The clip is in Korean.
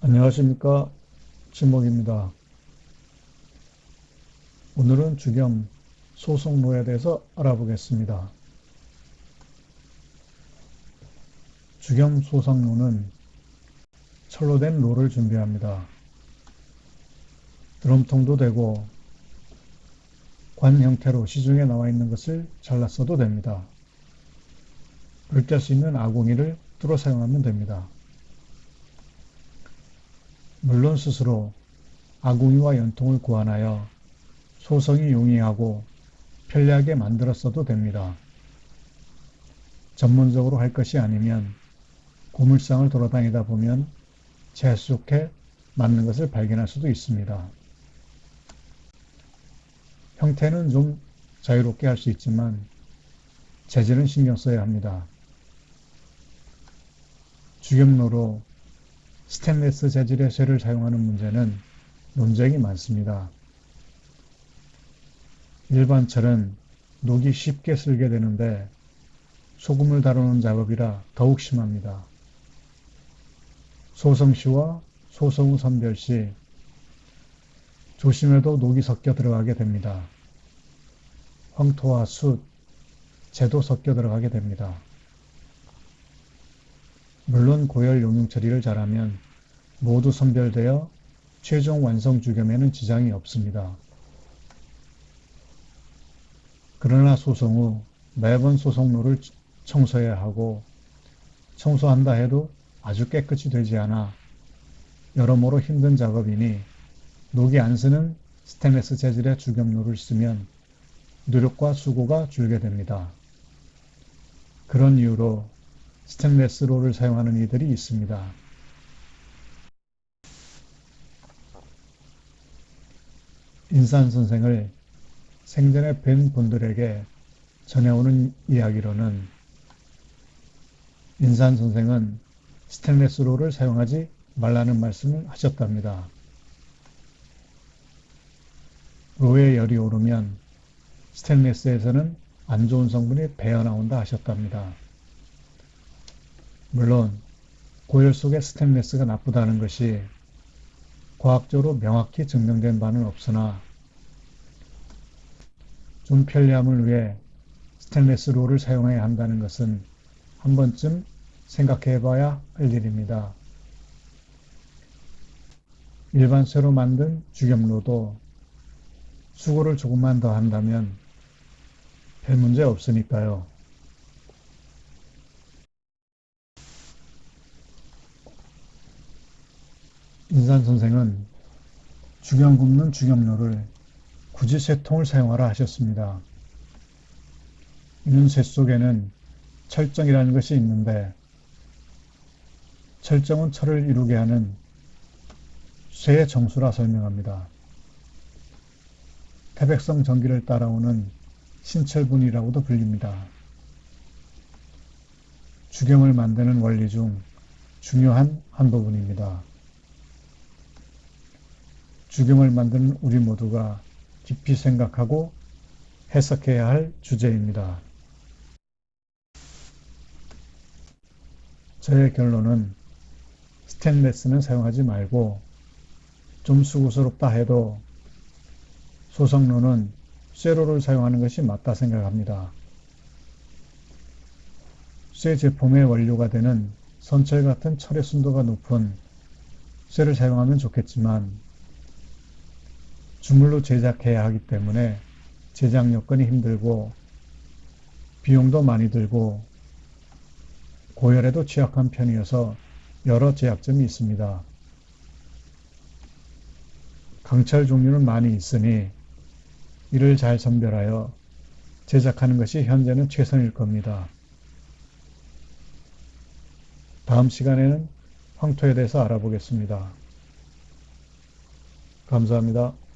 안녕하십니까 진목입니다. 오늘은 주겸 소송로에 대해서 알아보겠습니다. 주겸 소송로는 철로 된 로를 준비합니다. 드럼통도 되고 관 형태로 시중에 나와 있는 것을 잘랐어도 됩니다. 물깰 수 있는 아궁이를 뚫어 사용하면 됩니다. 물론 스스로 아궁이와 연통을 구안하여 소성이 용이하고 편리하게 만들었어도 됩니다. 전문적으로 할 것이 아니면 고물상을 돌아다니다 보면 재수해 맞는 것을 발견할 수도 있습니다. 형태는 좀 자유롭게 할 수 있지만 재질은 신경 써야 합니다. 주겸로로 스테인레스 재질의 쇠를 사용하는 문제는 논쟁이 많습니다. 일반 철은 녹이 쉽게 쓸게 되는데 소금을 다루는 작업이라 더욱 심합니다. 소성시와 소성우 선별 시 조심해도 녹이 섞여 들어가게 됩니다. 황토와 숯, 재도 섞여 들어가게 됩니다. 물론 고열 용융 처리를 잘하면 모두 선별되어 최종 완성 주겸에는 지장이 없습니다. 그러나 소송 후 매번 소송로를 청소해야 하고 청소한다 해도 아주 깨끗이 되지 않아 여러모로 힘든 작업이니 녹이 안 쓰는 스테인레스 재질의 주겸로를 쓰면 노력과 수고가 줄게 됩니다. 그런 이유로 스테인레스 롤을 사용하는 이들이 있습니다. 인산 선생을 생전에 뵌 분들에게 전해오는 이야기로는 인산 선생은 스테인레스 롤을 사용하지 말라는 말씀을 하셨답니다. 로에 열이 오르면 스테인레스에서는 안 좋은 성분이 배어 나온다 하셨답니다. 물론 고열 속의 스테인레스가 나쁘다는 것이 과학적으로 명확히 증명된 바는 없으나 좀 편리함을 위해 스테인레스 롤을 사용해야 한다는 것은 한 번쯤 생각해 봐야 할 일입니다. 일반 쇠로 만든 주겸로도 수고를 조금만 더 한다면 별 문제 없으니까요. 인산 선생은 주겸 굽는 주겸로를 굳이 쇠 통을 사용하라 하셨습니다. 이는 쇠 속에는 철정이라는 것이 있는데 철정은 철을 이루게 하는 쇠의 정수라 설명합니다. 태백성 전기를 따라오는 신철분이라고도 불립니다. 주경을 만드는 원리 중 중요한 한 부분입니다. 주경을 만드는 우리 모두가 깊이 생각하고 해석해야 할 주제입니다. 저의 결론은 스테인레스는 사용하지 말고 좀 수고스럽다 해도 소성로는 쇠로를 사용하는 것이 맞다 생각합니다. 쇠 제품의 원료가 되는 선철 같은 철의 순도가 높은 쇠를 사용하면 좋겠지만 주물로 제작해야 하기 때문에 제작 여건이 힘들고 비용도 많이 들고 고열에도 취약한 편이어서 여러 제약점이 있습니다. 강철 종류는 많이 있으니 이를 잘 선별하여 제작하는 것이 현재는 최선일 겁니다. 다음 시간에는 황토에 대해서 알아보겠습니다. 감사합니다.